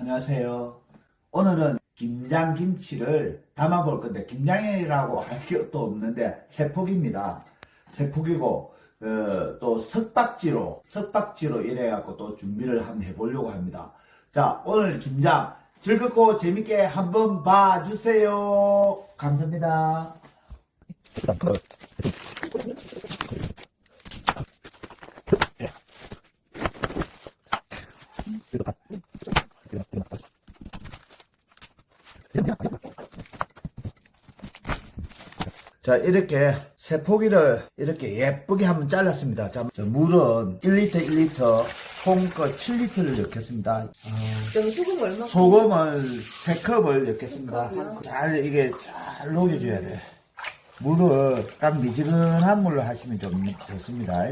안녕하세요. 오늘은 김장 김치를 담아볼 건데 김장이라고 할 것도 없는데 세폭입니다. 세폭이고 어, 또 석박지로 석박지로 이래갖고 또 준비를 한번 해보려고 합니다. 자 오늘 김장 즐겁고 재밌게 한번 봐주세요. 감사합니다. 자 이렇게 세 포기를 이렇게 예쁘게 한번 잘랐습니다. 자, 저 물은 1리터 1리터 송거 7리터를 넣겠습니다. 여기 소금 얼마? 소금을 3컵을 넣겠습니다. 잘 이게 잘 녹여줘야 돼. 물을 딱 미지근한 물로 하시면 좀 좋습니다.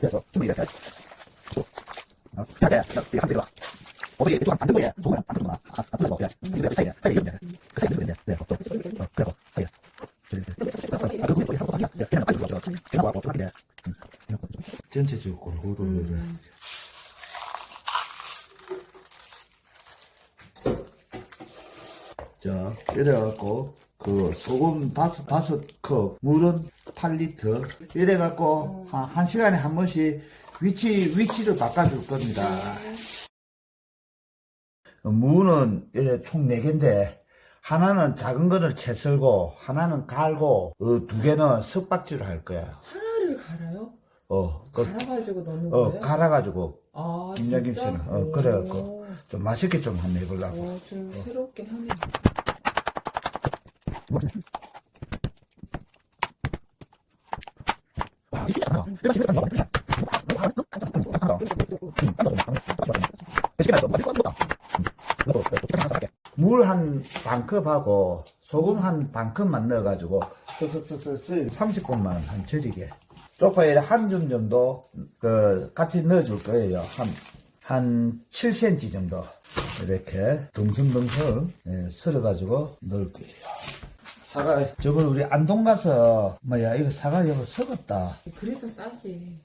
그래서 좀 이렇게 어, 야, 야, 야, 이거 한 대로 와. 어머니, 이쪽 안 들고 해. 소금 안 들고 와. 아, 안 들고 와. 이거 사이야, 사이야, 이거 사이야, 이거. 어, 그래 전체적으로 골고루. 자, 이래갖고, 그, 소금 다섯, 다섯 컵, 물은 8리터. 이래갖고, 한, 한 시간에 한 번씩 위치, 위치를 바꿔줄 겁니다. 무는 이래 총 4개인데, 하나는 작은 거를 채 썰고, 하나는 갈고, 어, 두 개는 석박지로 할 거야. 하나를 갈아요? 어, 그, 갈아가지고 넣는 어, 거예요? 갈아가지고, 아, 김장김치는. 진짜? 어, 그래갖고. 좀 맛있게 좀 한번 해보려고. 오, 좀 새롭긴 하네. 물 한 반컵하고 소금 한 반컵만 넣어가지고 쓱쓱쓱쓱 30분만 한 절이게 쪽파에 한 줌 정도 그 같이 넣어줄 거예요 한 한 7cm 정도 이렇게 둥성둥성 예, 썰어가지고 넣을 거예요 사과 저걸 우리 안동 가서 뭐야 이거 사과 이거 썩었다 그래서 싸지.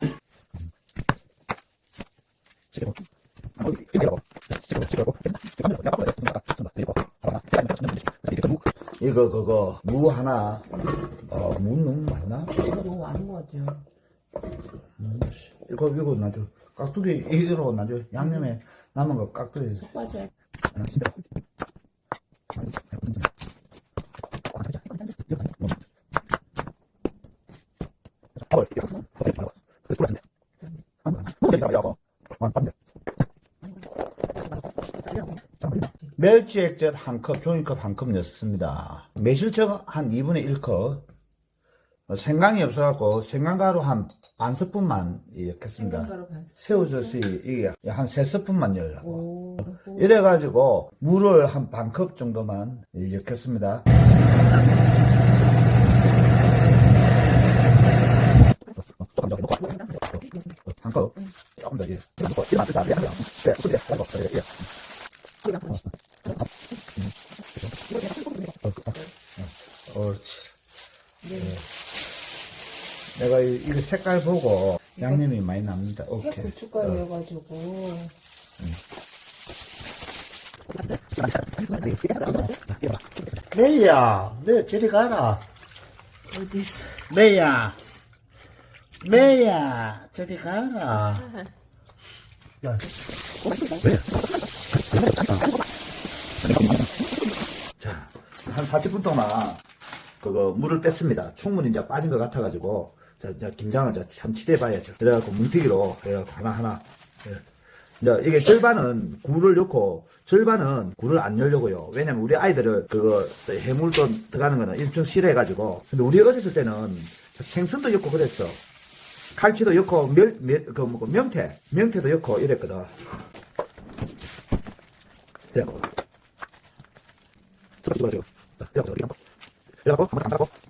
이거 그거 무 하나 어 무는 맞나? 이거 너무 많은 것 같아요. 이거 이거 나죠 깍두기 이거로 나죠 양념에 남은 거 깍두기 맞아요. 멸치 액젓 한 컵, 종이컵 한 컵 넣습니다. 매실청 한 2분의 1컵. 어, 생강이 없어갖고 생강가루 한 반 스푼만 넣겠습니다. 생강가루 반 스푼. 새우젓이 이게 한 세 스푼만 넣으려고. 오. 이래가지고 물을 한 반 컵 정도만 넣겠습니다. 한 컵. 조금 더, 예. 이만 쓰자. 예. 네, 수제. 하고, 예, 예. 옳지. 네. 내가 이, 이거 색깔 보고 양념이 많이 납니다. 오케이. 어. 고춧가루여가지고. 메이야, 내 저리 가라. 어디 있어? 메이야, 메이야, 저리 가라. 야, 왜? 자, 한 40분 동안 그거 물을 뺐습니다. 충분히 이제 빠진 것 같아가지고 자, 이제 김장을 이제 참 치대봐야죠. 그래갖고 뭉티기로 해갖고 하나 하나. 예. 이게 절반은 굴을 넣고 절반은 굴을 안 넣으려고요. 왜냐면 우리 아이들을 그거 해물도 들어가는 거는 일종 싫어해가지고. 근데 우리 어렸을 때는 생선도 넣고 그랬어. 칼치도 넣고 멸, 멸, 그 뭐고 명태, 명태도 넣고 이랬거든. 그래갖고. 그래갖고 한번. 그래갖고 한번 담가고.